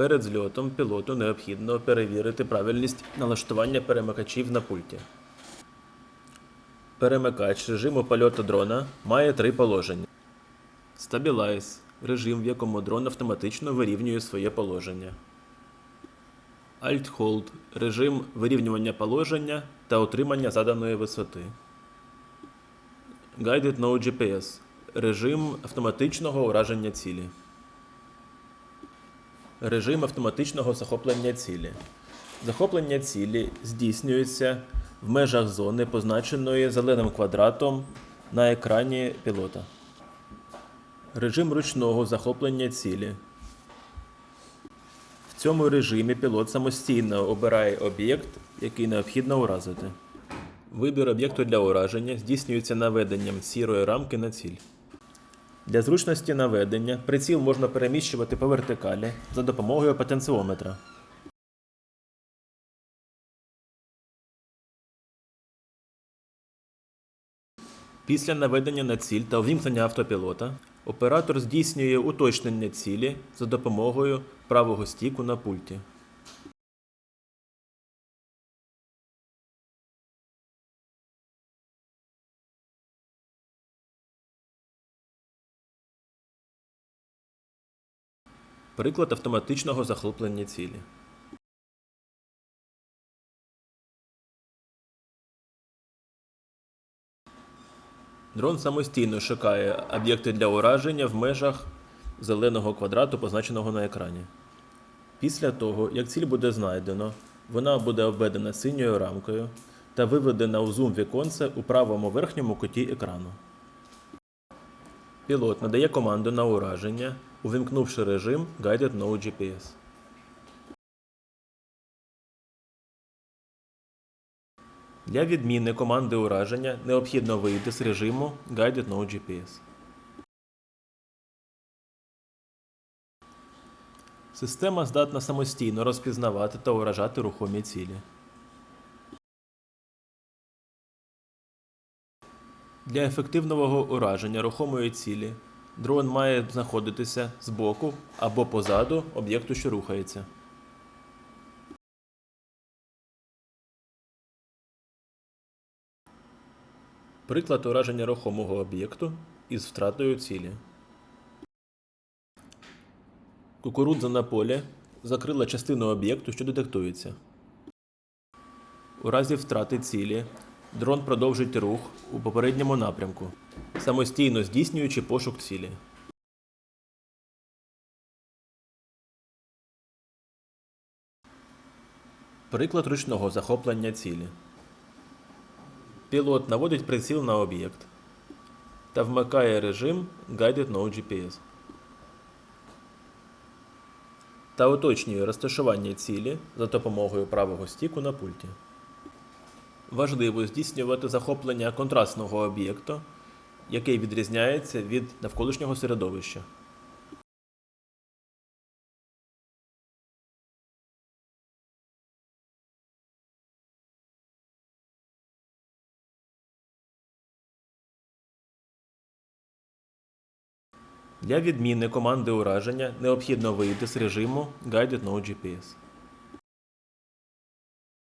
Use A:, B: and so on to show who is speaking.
A: Перед зльотом пілоту необхідно перевірити правильність налаштування перемикачів на пульті. Перемикач режиму польоту дрона має три положення. Stabilize – режим, в якому дрон автоматично вирівнює своє положення. Alt-Hold – режим вирівнювання положення та отримання заданої висоти. Guided No GPS – режим автоматичного ураження цілі. Режим автоматичного захоплення цілі. Захоплення цілі здійснюється в межах зони, позначеної зеленим квадратом на екрані пілота. Режим ручного захоплення цілі. В цьому режимі пілот самостійно обирає об'єкт, який необхідно уразити. Вибір об'єкту для ураження здійснюється наведенням сірої рамки на ціль. Для зручності наведення приціл можна переміщувати по вертикалі за допомогою потенціометра. Після наведення на ціль та увімкнення автопілота оператор здійснює уточнення цілі за допомогою правого стіку на пульті. Приклад автоматичного захоплення цілі. Дрон самостійно шукає об'єкти для ураження в межах зеленого квадрату, позначеного на екрані. Після того, як ціль буде знайдено, вона буде обведена синьою рамкою та виведена у зум віконце у правому верхньому куті екрану. Пілот надає команду на ураження, увімкнувши режим Guided No GPS. Для відміни команди ураження необхідно вийти з режиму Guided No GPS. Система здатна самостійно розпізнавати та уражати рухомі цілі. Для ефективного ураження рухомої цілі дрон має знаходитися збоку або позаду об'єкту, що рухається. Приклад ураження рухомого об'єкту із втратою цілі. Кукурудза на полі закрила частину об'єкту, що детектується. У разі втрати цілі дрон продовжить рух у попередньому напрямку, самостійно здійснюючи пошук цілі. Приклад ручного захоплення цілі. Пілот наводить приціл на об'єкт та вмикає режим Guided No GPS та уточнює розташування цілі за допомогою правого стіку на пульті. Важливо здійснювати захоплення контрастного об'єкту, який відрізняється від навколишнього середовища. Для відміни команди ураження необхідно вийти з режиму Guided No GPS.